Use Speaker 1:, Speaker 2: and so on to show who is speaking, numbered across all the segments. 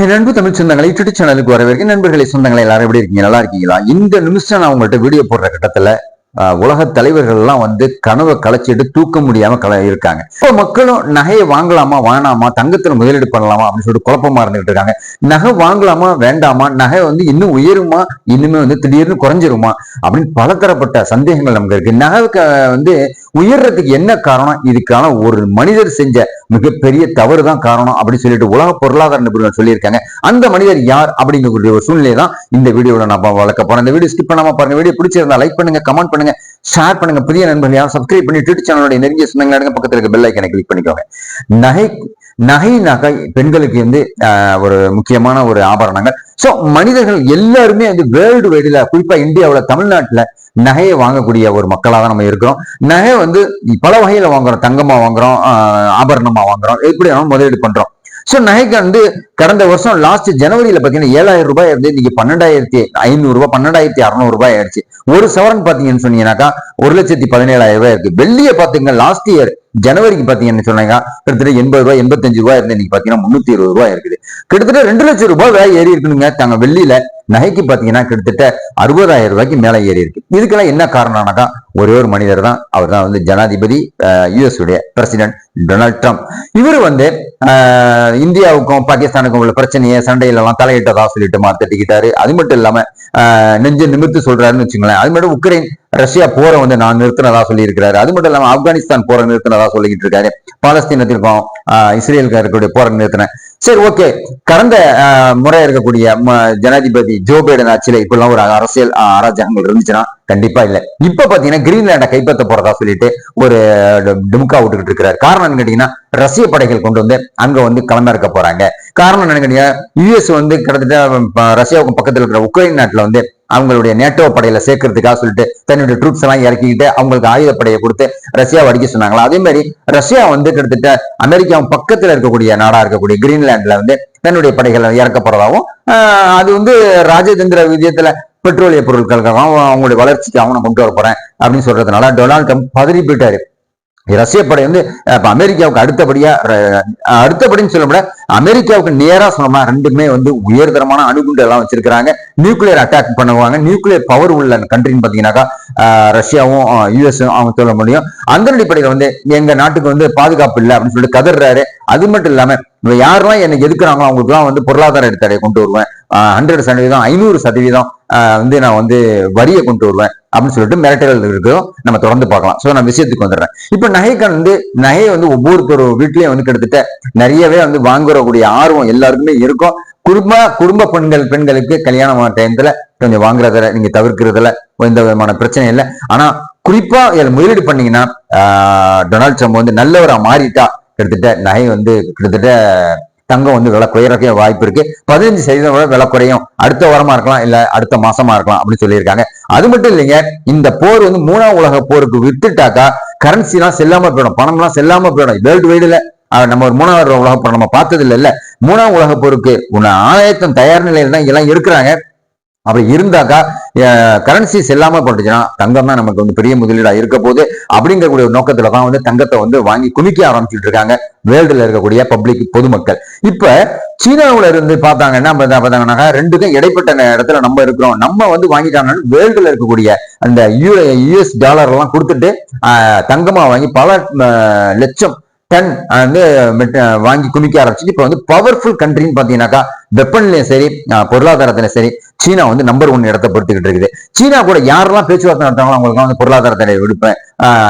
Speaker 1: நண்பு தமிழ் சொந்தங்களை யூடியூப் சேனலுக்கு வரவேற்க நண்பர்களை சொந்தங்களை எல்லாரும் எப்படி இருக்கீங்க நல்லா இருக்கீங்களா இந்த நிமிஷம் நான் உங்கள்கிட்ட வீடியோ போடுற கட்டத்தில் உலக தலைவர்கள் எல்லாம் வந்து கனவை கலைச்சிட்டு தூக்க முடியாம கல இருக்காங்க இப்போ மக்களும் நகையை வாங்கலாமா வேணாமா தங்கத்தில் முதலீடு பண்ணலாமா அப்படின்னு சொல்லிட்டு குழப்பமா இருந்துகிட்டு இருக்காங்க நகை வாங்கலாமா வேண்டாமா நகை வந்து இன்னும் உயருமா இன்னுமே வந்து திடீர்னு குறைஞ்சிருமா அப்படின்னு பலதரப்பட்ட சந்தேகங்கள் நமக்கு இருக்கு நகை வந்து உயர்றதுக்கு என்ன காரணம் இதுக்கான ஒரு மனிதர் செஞ்ச மிகப்பெரிய தவறு தான் காரணம் அப்படின்னு சொல்லிட்டு உலக பொருளாதார நிபுணர் சொல்லியிருக்காங்க அந்த மனிதர் யார் அப்படிங்கக்கூடிய ஒரு சூழ்நிலை தான் இந்த வீடியோவில் நான் வளர்க்க போறேன் இந்த வீடியோ ஸ்கிப் பண்ணாம பாருங்க வீடியோ பிடிச்சிருந்தா லைக் பண்ணுங்க கமெண்ட் பண்ணுங்க ஷேர் பண்ணுங்க புதிய நண்பர்கள் யாரும் சப்ஸ்கிரைப் பண்ணி ட்விட்டர் சேனலோட நெருங்கிய சொந்தங்க பக்கத்தில் இருக்க பெல் ஐக்கனை கிளிக் பண்ணிக்கோங்க நகை நகை பெண்களுக்கு வந்து ஒரு முக்கியமான ஒரு ஆபரணங்கள் ஸோ மனிதர்கள் எல்லாருமே வந்து வேர்ல்டு வைடில் குறிப்பாக இந்தியாவில் தமிழ்நாட்டில் நகையை வாங்கக்கூடிய ஒரு மக்களாக தான் நம்ம இருக்கிறோம் நகை வந்து பல வகையில் வாங்குறோம் தங்கமாக வாங்குறோம் ஆபரணமாக வாங்குறோம் எப்படி நம்ம முதலீடு பண்ணுறோம் ஸோ நகைக்கு வந்து கடந்த வருஷம் லாஸ்ட் ஜனவரியில பாத்தீங்கன்னா ஏழாயிரம் ரூபாய் இருந்து இன்னைக்கு பன்னெண்டாயிரத்தி ஐநூறு ரூபாய் பன்னெண்டாயிரத்தி அறுநூறு ரூபாய் ஆயிடுச்சு ஒரு சவரன் பாத்தீங்கன்னு சொன்னீங்கன்னாக்கா ஒரு லட்சத்தி பதினேழாயிரம் ரூபாய் இருக்கு வெள்ளிய பாத்தீங்கன்னா லாஸ்ட் இயர் ஜனவரிக்கு பாத்தீங்கன்னு சொன்னாங்க கிட்டத்தட்ட எண்பது ரூபாய் எண்பத்தஞ்சு ரூபாய் இருந்து இன்னைக்கு பாத்தீங்கன்னா முன்னூத்தி இருபது ரூபாய் இருக்குது கிட்டத்தட்ட ரெண்டு லட்சம் ரூபாய் வேலை ஏறி இருக்குங்க தாங்க வெள்ளியில நகைக்கு பாத்தீங்கன்னா கிட்டத்தட்ட அறுபதாயிரம் ரூபாய்க்கு மேல ஏறி இருக்கு இதுக்கெல்லாம் என்ன காரணம்னாக்கா ஒரே ஒரு மனிதர் தான் அவர் தான் வந்து ஜனாதிபதி யுஎஸ் உடைய பிரசிடென்ட் டொனால்ட் ட்ரம்ப் இவர் வந்து இந்தியாவுக்கும் பாகிஸ்தானுக்கும் பிரச்சனையே பிரச்சனையை எல்லாம் தலையிட்டதா சொல்லிட்டு மாத்திட்டிக்கிட்டாரு அது மட்டும் இல்லாம நெஞ்சு நிமித்து சொல்றாருன்னு வச்சுங்களேன் அது மட்டும் உக்ரைன் ரஷ்யா போற வந்து நான் நிறுத்தினதா இருக்கிறாரு அது மட்டும் இல்லாம ஆப்கானிஸ்தான் போற நிறுத்தினதா சொல்லிக்கிட்டு இருக்காரு பாலஸ்தீனத்திற்கும் இஸ்ரேலுக்கு இருக்கக்கூடிய போற நிறுத்தின சரி ஓகே கடந்த முறை இருக்கக்கூடிய ஜனாதிபதி ஜோ பைடன் ஆட்சியில இப்பெல்லாம் ஒரு அரசியல் அராஜகங்கள் இருந்துச்சுன்னா கண்டிப்பா இல்ல இப்ப பாத்தீங்கன்னா கிரீன்லாண்டை கைப்பற்ற போறதா சொல்லிட்டு ஒரு டுமுக்கா விட்டுக்கிட்டு இருக்கிறார் காரணம் கேட்டீங்கன்னா ரஷ்ய படைகள் கொண்டு வந்து அங்க வந்து கலந்த இருக்க போறாங்க காரணம் என்னன்னு கேட்டீங்கன்னா யுஎஸ் வந்து கிட்டத்தட்ட ரஷ்யாவுக்கும் பக்கத்துல இருக்கிற உக்ரைன் நாட்டுல வந்து அவங்களுடைய நேட்டோ படையில சேர்க்கறதுக்காக சொல்லிட்டு தன்னுடைய ட்ரூப்ஸ் எல்லாம் இறக்கிக்கிட்டு அவங்களுக்கு ஆயுத படையை கொடுத்து ரஷ்யா வடிக்க சொன்னாங்களா அதே மாதிரி ரஷ்யா வந்து கிட்டத்தட்ட அமெரிக்காவும் பக்கத்துல இருக்கக்கூடிய நாடா இருக்கக்கூடிய கிரீன்லாண்ட்ல வந்து தன்னுடைய படைகளை இறக்க போறதாகவும் அது வந்து ராஜதந்திர விஜயத்துல பெட்ரோலிய பொருட்களுக்காகவும் அவங்களுடைய வளர்ச்சிக்காகவும் நான் கொண்டு வர போறேன் அப்படின்னு சொல்றதுனால டொனால்ட் ட்ரம்ப் பதறி போயிட்டாரு ரஷ்ய படை வந்து இப்போ அமெரிக்காவுக்கு அடுத்தபடியா அடுத்தபடின்னு சொல்ல அமெரிக்காவுக்கு நேரா சொன்னமா ரெண்டுமே வந்து உயர்தரமான அணுகுண்டு எல்லாம் வச்சிருக்கிறாங்க நியூக்ளியர் அட்டாக் பண்ணுவாங்க நியூக்ளியர் பவர் உள்ள கண்ட்ரின்னு பாத்தீங்கன்னாக்கா ரஷ்யாவும் யூஎஸும் அவங்க சொல்ல முடியும் அந்த அடிப்படையில் வந்து எங்க நாட்டுக்கு வந்து பாதுகாப்பு இல்லை அப்படின்னு சொல்லிட்டு கதறாரு அது மட்டும் இல்லாம யாரெல்லாம் என்ன எதுக்குறாங்களோ அவங்களுக்குலாம் வந்து பொருளாதார எடுத்தாரையை கொண்டு வருவேன் ஹண்ட்ரட் சதவீதம் ஐநூறு சதவீதம் வந்து நான் வந்து வரியை கொண்டு வருவேன் அப்படின்னு சொல்லிட்டு மிரட்டல் இருக்கோ நம்ம தொடர்ந்து பார்க்கலாம் ஸோ நான் விஷயத்துக்கு வந்துடுறேன் இப்போ நகைக்கடன் வந்து நகையை வந்து ஒவ்வொருத்தரும் வீட்லயும் வந்து கிட்டத்தட்ட நிறையவே வந்து வாங்குறக்கூடிய ஆர்வம் எல்லாருக்குமே இருக்கும் குடும்ப குடும்ப பெண்கள் பெண்களுக்கு கல்யாணம் டைம்ல கொஞ்சம் வாங்குறதுல நீங்க தவிர்க்கிறதுல எந்த விதமான பிரச்சனை இல்லை ஆனா குறிப்பா இதில் முதலீடு பண்ணீங்கன்னா டொனால்ட் ட்ரம்ப் வந்து நல்லவரா மாறிட்டா கிட்டத்தட்ட நகை வந்து கிட்டத்தட்ட தங்கம் வந்து விலை குறையறக்க வாய்ப்பு இருக்கு பதினஞ்சு சதவீதம் விட விலை குறையும் அடுத்த வாரமா இருக்கலாம் இல்ல அடுத்த மாசமா இருக்கலாம் அப்படின்னு சொல்லியிருக்காங்க அது மட்டும் இல்லைங்க இந்த போர் வந்து மூணாம் உலக போருக்கு விட்டுட்டாக்கா கரன்சி எல்லாம் செல்லாம போயிடும் பணம் எல்லாம் செல்லாம போயிடும் வேர்ல்டு வைடுல நம்ம ஒரு மூணாவது உலக போர் நம்ம பார்த்தது இல்ல மூணாம் உலக போருக்கு உன்னை ஆயத்தம் தயார் நிலையில தான் இங்கெல்லாம் இருக்கிறாங்க அப்படி இருந்தாக்கா கரன்சிஸ் செல்லாம போட்டுச்சுன்னா தங்கம் தான் நமக்கு வந்து பெரிய முதலீடாக இருக்க போது அப்படிங்கக்கூடிய ஒரு நோக்கத்துல தான் வந்து தங்கத்தை வந்து வாங்கி குமிக்க ஆரம்பிச்சுட்டு இருக்காங்க வேர்ல்டுல இருக்கக்கூடிய பப்ளிக் பொதுமக்கள் இப்ப சீனாவில இருந்து பார்த்தாங்கன்னா ரெண்டுக்கும் இடைப்பட்ட இடத்துல நம்ம இருக்கிறோம் நம்ம வந்து வாங்கிட்டாங்கன்னா வேர்ல்டுல இருக்கக்கூடிய அந்த யூ யூஎஸ் டாலர் எல்லாம் கொடுத்துட்டு தங்கமா வாங்கி பல லட்சம் டன் வந்து வாங்கி குமிக்க ஆரம்பிச்சு இப்ப வந்து பவர்ஃபுல் கண்ட்ரின்னு பாத்தீங்கன்னாக்கா வெப்பநிலையும் சரி பொருளாதாரத்திலும் சரி சீனா வந்து நம்பர் ஒன் இடத்த பொறுத்துக்கிட்டு இருக்குது சீனா கூட யாரெல்லாம் பேச்சுவார்த்தை நடத்தாங்களோ அவங்களுக்கு வந்து பொருளாதாரத்தில் விடுப்பேன்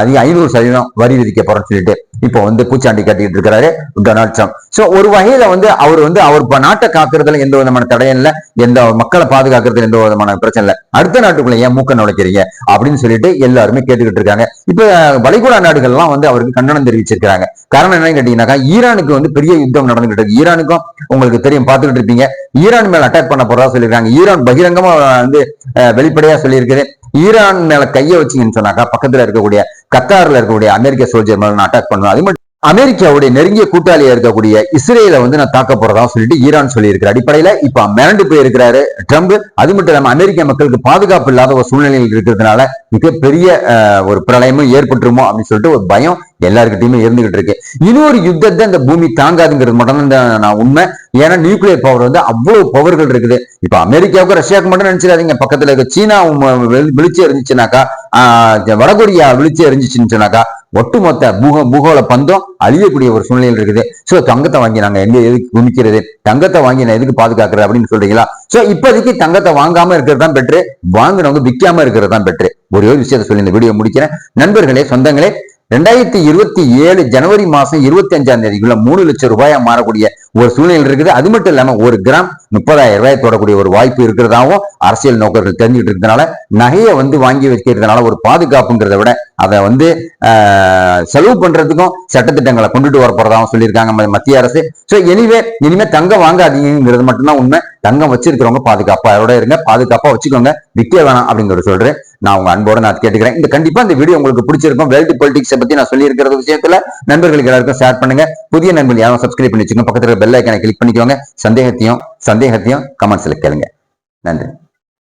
Speaker 1: அதிக ஐநூறு சதவீதம் வரி விதிக்க போறேன்னு சொல்லிட்டு இப்போ வந்து பூச்சாண்டி கட்டிட்டு இருக்கிறாரு டொனால்ட் ட்ரம்ப் ஸோ ஒரு வகையில வந்து அவர் வந்து அவர் நாட்டை காக்குறதுல எந்த விதமான தடையும் இல்லை எந்த மக்களை பாதுகாக்கிறதுல எந்த விதமான பிரச்சனை இல்லை அடுத்த நாட்டுக்குள்ள ஏன் மூக்க நுழைக்கிறீங்க அப்படின்னு சொல்லிட்டு எல்லாருமே கேட்டுக்கிட்டு இருக்காங்க இப்ப வளைகுடா நாடுகள்லாம் வந்து அவருக்கு கண்டனம் தெரிவிச்சிருக்காங்க காரணம் என்னன்னு கேட்டீங்கன்னாக்கா ஈரானுக்கு வந்து பெரிய யுத்தம் நடந்துகிட்டு இருக்கு ஈரானுக்கும் உங்களுக்கு தெரியும் பார்த்துக்கிட்டு சொல்லியிருப்பீங்க ஈரான் மேல அட்டாக் பண்ண போறதா சொல்லிருக்காங்க ஈரான் பகிரங்கமா வந்து வெளிப்படையா சொல்லியிருக்குது ஈரான் மேல கையை வச்சிங்கன்னு சொன்னாக்கா பக்கத்துல இருக்கக்கூடிய கத்தார்ல இருக்கக்கூடிய அமெரிக்க சோல்ஜர் மேல அட்டாக் பண்ணுவேன் அது மட்டும் அமெரிக்காவுடைய நெருங்கிய கூட்டாளியா இருக்கக்கூடிய இஸ்ரேல வந்து நான் தாக்க போறதா சொல்லிட்டு ஈரான் இருக்கிற அடிப்படையில இப்ப மிரண்டு போயிருக்கிறாரு ட்ரம்ப் அது மட்டும் இல்லாம அமெரிக்க மக்களுக்கு பாதுகாப்பு இல்லாத ஒரு சூழ்நிலையில் இருக்கிறதுனால மிகப்பெரிய ஒரு பிரளயமும் ஏற்பட்டுருமோ அப்படின்னு சொல்லிட்டு ஒரு பயம் எல்லாருக்கிட்டையுமே இருந்துகிட்டு இருக்கு இன்னொரு யுத்தத்தை இந்த பூமி தாங்காதுங்கிறது மட்டும் தான் நான் உண்மை ஏன்னா நியூக்ளியர் பவர் வந்து அவ்வளவு பவர்கள் இருக்குது இப்ப அமெரிக்காவுக்கும் ரஷ்யாவுக்கு மட்டும் நினைச்சிடாதீங்க பக்கத்துல இருக்க சீனா விழிச்சு இருந்துச்சுனாக்கா வடகொரியா விழிச்சு இருந்துச்சுன்னு சொன்னாக்கா ஒட்டுமொத்த பூக பூகோள பந்தம் அழியக்கூடிய ஒரு சூழ்நிலையில் இருக்குது ஸோ தங்கத்தை வாங்கி நாங்கள் எங்கே எதுக்கு குமிக்கிறது தங்கத்தை வாங்கி நான் எதுக்கு பாதுகாக்கிறது அப்படின்னு சொல்றீங்களா ஸோ இப்போதைக்கு தங்கத்தை வாங்காம இருக்கிறது தான் பெட்ரு வாங்கினவங்க விற்காம இருக்கிறது தான் பெட்ரு ஒரே ஒரு விஷயத்த சொல்லி இந்த வீடியோ முடிக்கிறேன் நண்பர்களே சொந்தங்களே ரெண்டாயிரத்தி இருபத்தி ஏழு ஜனவரி மாசம் இருபத்தி அஞ்சாம் தேதிக்குள்ள மூணு லட்சம் ரூபாயா மாறக்கூடிய ஒரு சூழ்நிலை இருக்குது அது மட்டும் இல்லாம ஒரு கிராம் முப்பதாயிரம் ரூபாய் தொடக்கூடிய ஒரு வாய்ப்பு இருக்கிறதாவும் அரசியல் நோக்கர்கள் தெரிஞ்சுட்டு இருக்கிறதுனால நகையை வந்து வாங்கி வைக்கிறதுனால ஒரு பாதுகாப்புங்கிறத விட அதை வந்து செலவு பண்றதுக்கும் சட்டத்திட்டங்களை கொண்டுட்டு வரப்போறதாகவும் சொல்லியிருக்காங்க மத்திய அரசு ஸோ எனிவே இனிமே தங்கம் வாங்காதீங்கிறது மட்டும்தான் உண்மை தங்கம் வச்சிருக்கிறவங்க பாதுகாப்பா அதோட இருங்க பாதுகாப்பா வச்சுக்கோங்க விற்க வேணாம் அப்படிங்கிற சொல்றேன் நான் உங்க அன்போட நான் கேட்டுக்கிறேன் இந்த கண்டிப்பா இந்த வீடியோ உங்களுக்கு பிடிச்சிருக்கும் வேர்ல்டு பொலிட்டிக்ஸை பத்தி நான் சொல்லியிருக்கிற விஷயத்தில் விஷயத்துல நண்பர்களுக்கு எல்லாருக்கும் ஷேர் பண்ணுங்க புதிய நண்பர்கள் யாரும் சப்ஸ்கிரைப் பண்ணி வச்சுக்கோங்க பக்கத்துல பெல் ஐக்கனை கிளிக் பண்ணிக்கோங்க சந்தேகத்தையும் சந்தேகத்தையும் கமெண்ட்ஸ்ல கேளுங்க நன்றி